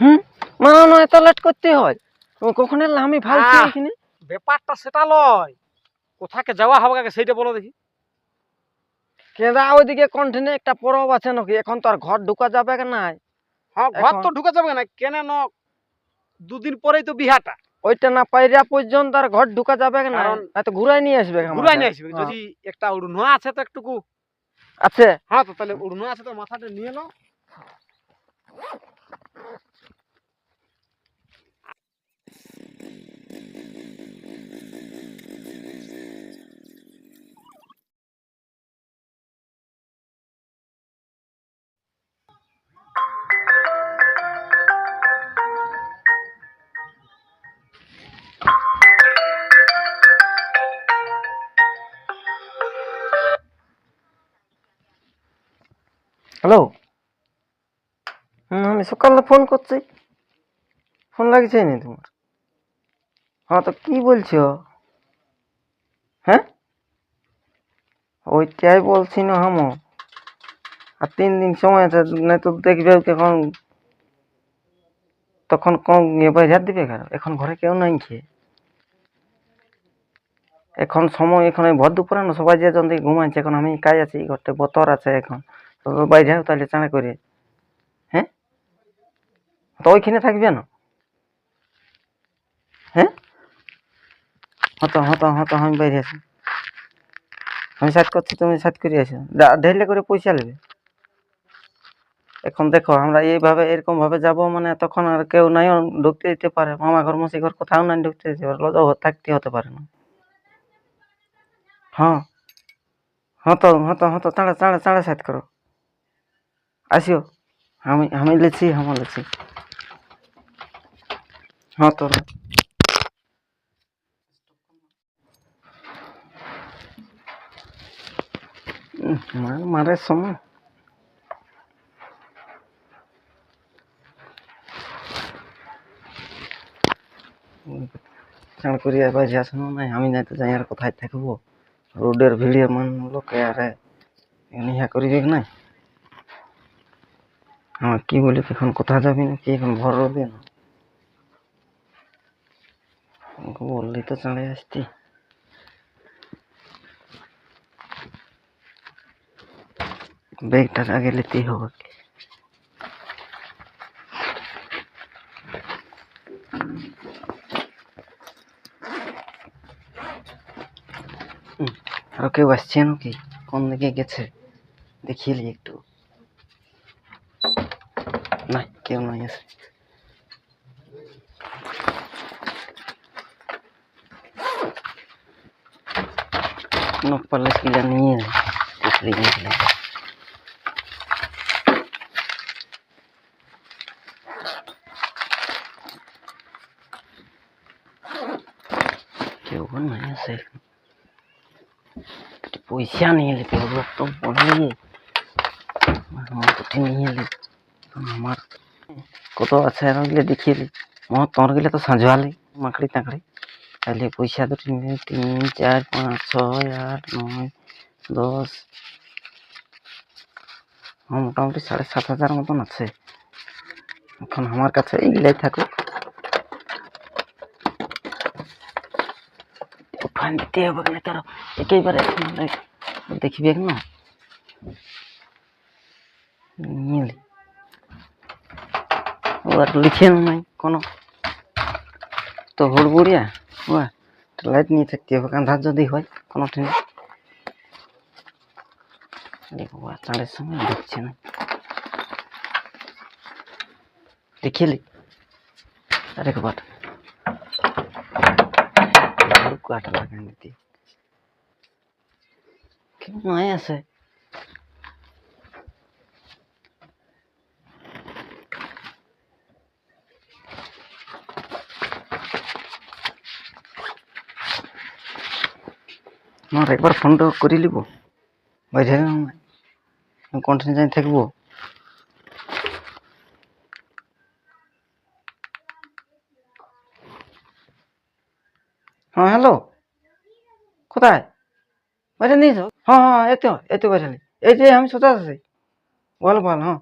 হুম? মানানো এত লেট করতে হয়? কখন এলে আমি ভাবছি এখানে? ব্যাপারটা সেটা লয়। কোথাকে যাওয়া হবে আগে সেইটা বলো দেখি। কেদা ওইদিকে কন্টিনে একটা পরব আছে নাকি? এখন তো আর ঘর ঢুকা যাবে নাই? হ্যাঁ ঘর তো ঢুকে যাবে না কেন ন দুদিন পরেই তো বিহাটা। ওইটা না পাইরা পর্যন্ত আর ঘর ঢুকা যাবে না হয়তো ঘুরাই নিয়ে আসবে ঘুরাই নিয়ে আসবে। হ্যাঁ। যদি একটা উড়নো আছে তো একটুকু। আছে? হ্যাঁ তো তাহলে উড়নো আছে তো মাথাটা নিয়ে নাও। হ্যালো? হুম আমি সকালে ফোন করছি। ফোন লাগছে নি তোমার। হ্যাঁ তো কি বলছো? হ্যাঁ? ওইটাই বলছি না হামো। আর তিন দিন সময় আছে নাই তো দেখবে এখন তখন কম বাজার দিবে কারও এখন ঘরে কেউ নাই খেয়ে এখন সময়, এখন ভর দুপুরে না সবাই যে যখন ঘুমাইছে, এখন আমি কাজ আছি ঘরটা বতর আছে এখন। তো বাইরে যাও তাহলে চাঁড়া করে। হ্যাঁ? তো ওইখানে থাকবে না? হ্যাঁ? হতো হতো হতো, আমি বাইরে আছি। আমি সাত করছি, তুমি সাত করে আসো। ঢেলে করে পয়সা নেবে। এখন দেখো, আমরা এইভাবে, এরকম ভাবে যাব মানে তখন আর কেউ নাই ঢুকতে দিতে পারে। মামা ঘর, মাসি ঘর কোথাও নাই, ঢুকতে দিতে পারে। লজ্জা থাকতে হতে পারে না। হ্যাঁ। হ্যাঁ তো হ্যাঁ তো হ্যাঁ তো তাড়া তাড়া তাড়া সাত করো। আসিও। আমি আমি লেছি আমি লেছি। হ্যাঁ তো উম, মার সময়। চান করিয়া বাজে আসনো নাই আমি নাই তো যাই আর কোথায় থাকব? রোডের ভিড়ে মান লোকে আরে নিহা করিবে কি নাই? আমার কি বলি এখন কোথা যাবি না কি এখন ভর রোদে না। বললি তো চলে আসতি। ব্যাগটা আগে নিতেই হবে আর কেউ আসছে নাকি? কোন দিকে গেছে? দেখিয়ে একটু। না কেউ নাই আছে no পারলে কিলা নিয়ে নেয় পুষলি নিয়ে কেউ নাই আছে একটু পয়সা নিয়ে এলি কেউ তো বললি আমার কোটি নিয়ে এলি আমার কত আছে ওগুলো দেখিয়ে আমার তোর গেলে তো সাঁঝোয়ালি মাকড়ি তাকড়ি তাহলে পয়সা দুটি নিয়ে তিন চার পাঁচ, ছয় আট নয় দশ আমার মোটামুটি সাড়ে সাত হাজার মতন আছে। এখন আমার কাছে এইগুলাই থাকুক ফান দিতে হবে না তার একেবারে দেখিবে না? ওরা লিখে নাই কোনো। তো হুড়বুড়িয়া ওয়া লাইট নিয়ে থাকতে হবে কাঁধার যদি হয়, কোনো দেখো চাঁদের সময় দেখছে না। কাটা আছে। আমার একবার ফোনটা করে নিব বাইরে কন্টিনিউ যাই থাকব হ্যাঁ হ্যালো কোথায় বাইরে নিয়ে যাও হ্যাঁ হ্যাঁ এতে এতে বাইরে এই যে আমি সোজা আছি বল বল হ্যাঁ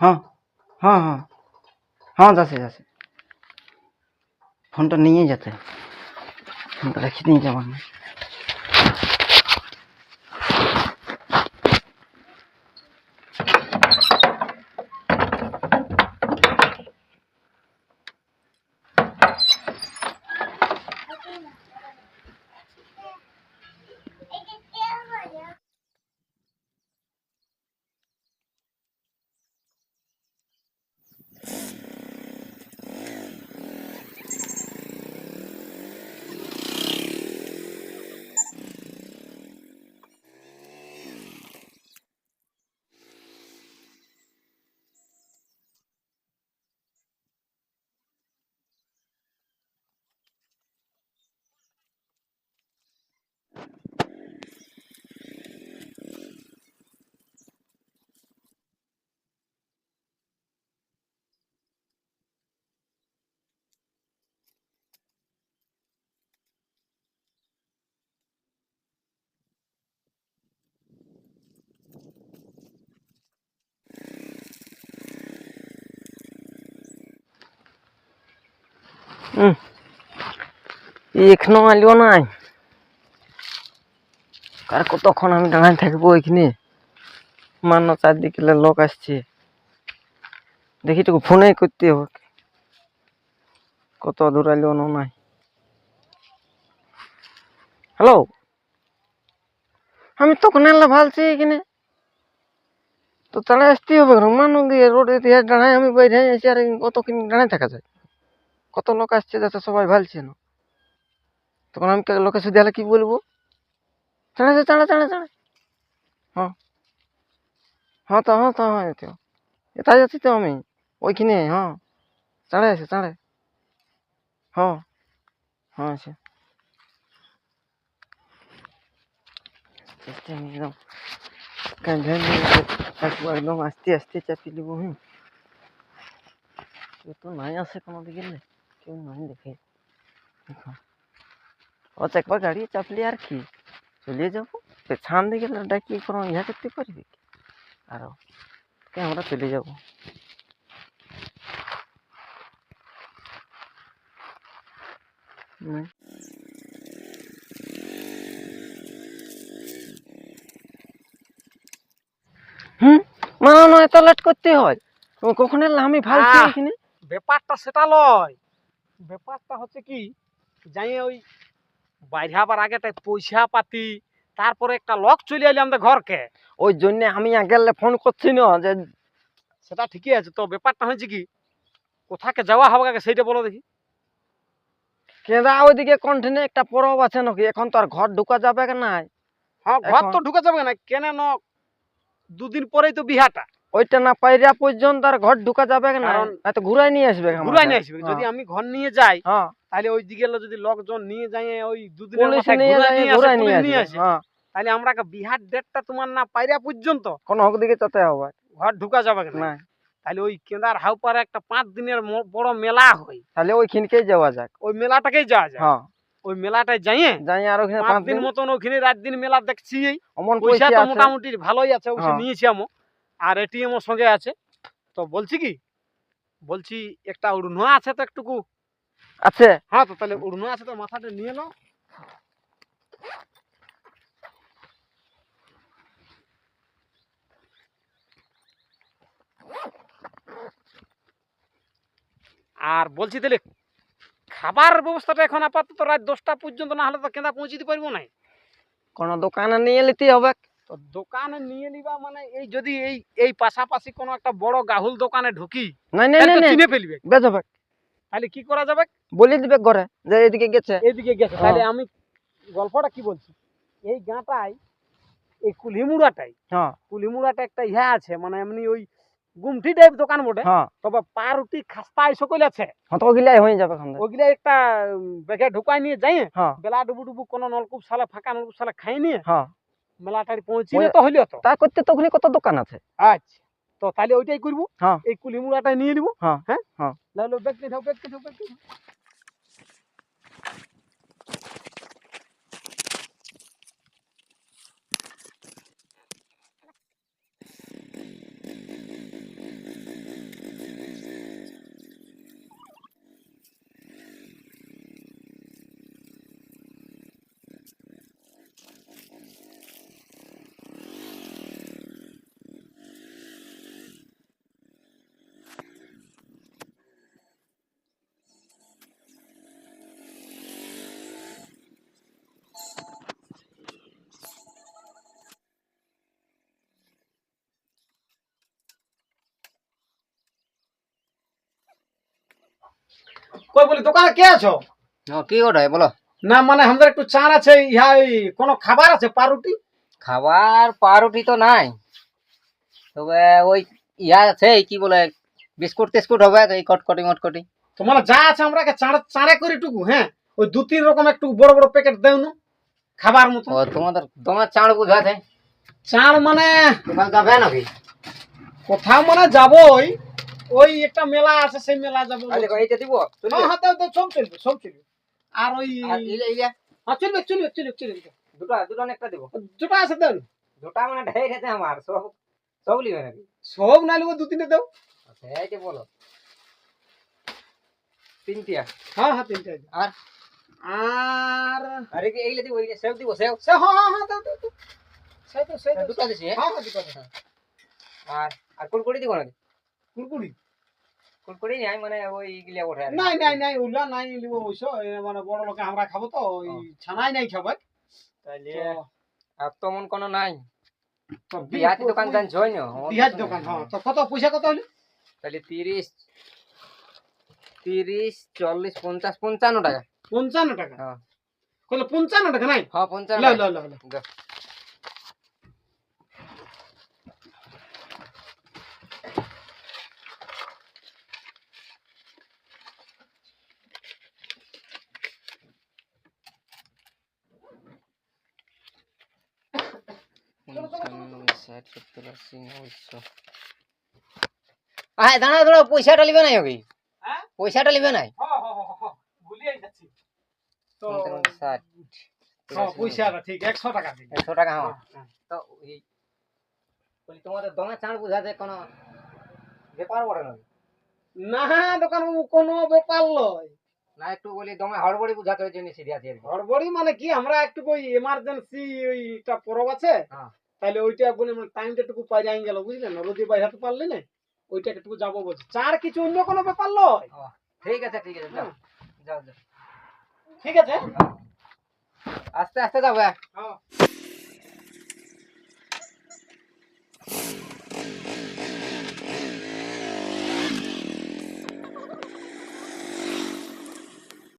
হ্যাঁ হ্যাঁ হ্যাঁ হ্যাঁ যাচ্ছে যাচ্ছে ফোনটা নিয়ে যেতে ফোনটা রেখে নিয়ে যাবার না এখনও আলিও নাই। আর কতক্ষণ আমি দাঁড়ায় থাকব এখানে? মান্য চারদিকে লোক আসছে। দেখি তোকে ফোনে করতে হবে। কত দূর আলিও নাই। হ্যালো? আমি তখন এলে ভালছি এখানে। তো তারা আসতে হবে মানো গিয়ে রোডে দাঁড়ায় আমি বাইরে আছি আর কতক্ষণ দাঁড়ায় থাকা যায়? কত লোক আসছে যাতে সবাই ভালছে না তখন আমি লোকের সাথে কি বলব? চাঁড়া চাঁড়া চাঁড়া চাঁড়া হ্যাঁ। হ্যাঁ তো হ্যাঁ তো হ্যাঁ তো। এটাই আছি তো আমি। ওইখানে হ্যাঁ। চাঁড়ে আছে চাঁড়ে হ্যাঁ। হ্যাঁ আছে। একদম একদম আস্তে আস্তে চাপি দেবো হুম। তো নাই আসে কোনো দিকে কেউ নাই দেখে দেখো। ও একবার গাড়ি চাপলি আর কি? চলে যাব? পেছান দিকে ডাকি কোনো ইহা করতে পারবি কি? আরও। কে আমরা চলে যাব। হুম। মানে নয় এত লেট করতে হয়। কখন আমি ভাবছি! এখানে ব্যাপারটা সেটা লয়। ব্যাপারটা হচ্ছে কি যাই ওই বাইরে আবার আগেটাই পয়সা পাতি তারপরে একটা লক চলে এলি আমাদের ঘরকে। ওই জন্য আমি আগেলে ফোন করছি না যে সেটা ঠিকই আছে তো ব্যাপারটা হয়েছে কি কোথাকে যাওয়া হবে আগে সেইটা বলো দেখি। কেদা ওইদিকে কন্টিনিউ একটা পরব আছে নাকি? এখন তো আর ঘর ঢুকা যাবে নাই? হ্যাঁ ঘর তো ঢুকা যাবে না কেন ন দুদিন পরেই তো বিহাটা। ওইটা না পাইরা পর্যন্ত আর ঘর ঢুকা যাবে না। কারণ- তো ঘুরাই নিয়ে আসবে ঘুরাই নিয়ে আসবে। যদি হ্যাঁ, আমি ঘর নিয়ে যাই হ্যাঁ। তাহলে ওই দিকে যদি লোকজন নিয়ে যায় ওই দুদিনের মাথায় ঘুরাই নিয়ে আসে, হ্যাঁ। তাহলে আমরা বিহার ডেটটা তোমার না পাইরা পর্যন্ত কোন হক দিকে যেতে হবে। ঘর ঢুকা যাবে না। তাহলে ওই কেদার হাউপারে একটা পাঁচ দিনের বড় মেলা হয়। তাহলে ওইখানকেই যাওয়া যাক। ওই মেলাটাকেই যাওয়া হ্যাঁ। ওই মেলাটায় যাইয়ে যাই আর ওখানে পাঁচ দিন মতন ওখানে রাত দিন মেলা দেখছি। অমন পয়সা তো মোটামুটি ভালোই আছে ওখানে। নিয়েছি আমি। আর এটিএম ও সঙ্গে আছে। তো বলছি কি? বলছি একটা উড়নুয়া আছে তো একটুকু। আছে। হ্যাঁ তো তাহলে উড়নুয়া আছে তো মাথাটা নিয়ে নাও। আর বলছি তাহলে খাবার ব্যবস্থাটা এখন আপাতত রাত দশটা পর্যন্ত না হলে তো কেনা পৌঁছে দিতে পারব না কোনো দোকানে নিয়ে নিতে হবে। তো দোকানে নিয়ে নিবা মানে এই যদি এই এই পাশাপাশি কোনো একটা বড় গাহুল দোকানে ঢুকি নাই তাহলে নাই চিনে ফেলবে। বেজবে তাহলে কি করা যাবে? বলে দিবে ঘরে যে এদিকে গেছে। এইদিকে গেছে। তাহলে আমি গল্পটা কি বলছি? এই গাঁটাই এই কুলিমুড়াটাই হ্যাঁ। কুলিমুড়াটা একটা ইহা আছে মানে এমনি ওই গুমটি টাইপ দোকান বটে হ্যাঁ। তবে পাউরুটি খাস্তা এই সকল আছে। হ্যাঁ তো ওগুলাই হয়ে যাবে ওগুলা একটা বেগে ঢুকাই নিয়ে যাই হ্যাঁ। বেলা ডুবু ডুবু কোনো নলকূপ সালে ফাঁকা নলকূপ সালে খাই নিয়ে হ্যাঁ। মেলাটারি পৌঁছিলে তো হইল তো। তা করতে তো ওখানে কত দোকান আছে? আচ্ছা। তো তাহলে ওইটাই করব। হ্যাঁ। এই কুলিমুড়াটা নিয়ে নিবো। হ্যাঁ, হ্যাঁ? হ্যাঁ। নাহলে ব্যাগ কে ঢাও ব্যাগ কে ঢাও ব্যাগ কে কই বলি দোকানে কে আছো? কি ওটাই বলো। না মানে আমাদের একটু চার আছে ইহা এই কোনো খাবার আছে পাউরুটি? খাবার পাউরুটি তো নাই। তবে ওই ইয়া আছে কি বলে বিস্কুট টিস্কুট হবে এই কটকটি মটকটি। তোমার যা আছে আমরা চাঁড়ে চাঁড়ে করে টুকু হ্যাঁ? ওই দু তিন রকম একটু বড় বড় প্যাকেট দেও না খাবার মতো। তোমাদের তোমার চাঁড় বুঝাছে চাঁড় মানে কোথাও মানে যাবই ওই একটা মেলা আছে সেই মেলা যাব এইটা দিব হ্যাঁ হ্যাঁ সব চলবে সব চলবে। আর ওই হ্যাঁ চলবে চলবে চলবে চলবে দুটা দুটা একটা দিব। দুটা আছে দেন দুটা মানে আছে আমার সব সব লিবে নাকি? সব না লিবো দু তিনটে দাও। আচ্ছা এইটা বলো। তিনটিয়া। হ্যাঁ হ্যাঁ তিনটে আর আর আরে কি এইলে দিব এইলে সেব দিব সেব সে হ্যাঁ হ্যাঁ হ্যাঁ দাও দাও দাও। তো সেই তো। দুটা দিছি হ্যাঁ? হ্যাঁ হ্যাঁ দুটো আর আর কুড়কুড়ি দিব নাকি? কুরকুরি? কুড়কুড়ি নাই মানে ওই গিলা ওঠে নাই নাই নাই উল্লা নাই লিবো ওইস মানে বড় লোকে আমরা খাব তো ওই ছানাই নাই খাবার। তাইলে তো আর তেমন কোনো নাই। তো বিহাতি দোকান জান ছয় না বিহার দোকান হ্যাঁ। তো কত পয়সা কত হলো তাহলে তিরিশ তিরিশ চল্লিশ পঞ্চাশ পঞ্চান্ন টাকা। পঞ্চান্ন টাকা? হ্যাঁ। কত পঞ্চান্ন টাকা নাই? হ্যাঁ পঞ্চান্ন লো। লো লো লো। দাও। পঞ্চান্ন, আয় দাঁড়া দাঁড়া পয়সাটা নাই ওকে পয়সাটা নাই তোমাদের দমে চাঁড় বুঝাতে কোনো ব্যাপার বড় নয় না দোকান কোনো ব্যাপার নয় না একটু বলি দমে হড়বড়ি বুঝাতে ওই জন্য সিরিয়াস হড়বড়ি মানে কি? আমরা একটু ওই এমার্জেন্সি ওইটা পরব আছে। হ্যাঁ। তাহলে ওইটা বলে মানে টাইমটা একটু পাই আইন গেল বুঝলেন রোদে বাইরে হাঁটতে পারলে না ওইটা একটু যাব বলছে। চার কিছু অন্য কোনো ব্যাপার নয় ঠিক আছে ঠিক আছে যাও। যাও যাও। ঠিক আছে? আস্তে আস্তে যাব হ্যাঁ।